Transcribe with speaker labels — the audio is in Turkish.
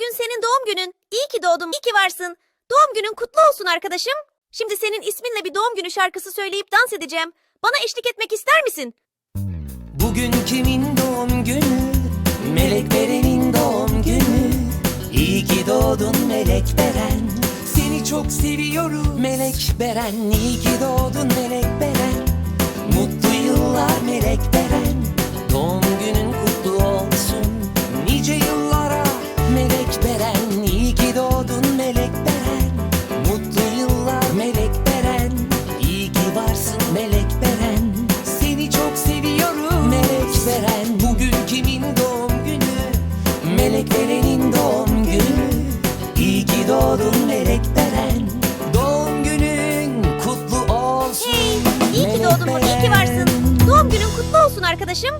Speaker 1: Bugün senin doğum günün. İyi ki doğdum, iyi ki varsın. Doğum günün kutlu olsun arkadaşım. Şimdi senin isminle bir doğum günü şarkısı söyleyip dans edeceğim. Bana eşlik etmek ister misin?
Speaker 2: Bugün kimin doğum günü? Melek Beren'in doğum günü. İyi ki doğdun Melek Beren. Seni çok seviyorum Melek Beren. İyi ki doğdun Melek Beren. Beren. Bugün kimin doğum günü? Melek Beren'in doğum günü. İyi ki doğdun Melek Beren. Doğum günün kutlu olsun.
Speaker 1: Hey, iyi ki doğdun, iyi ki varsın. Doğum günün kutlu olsun arkadaşım.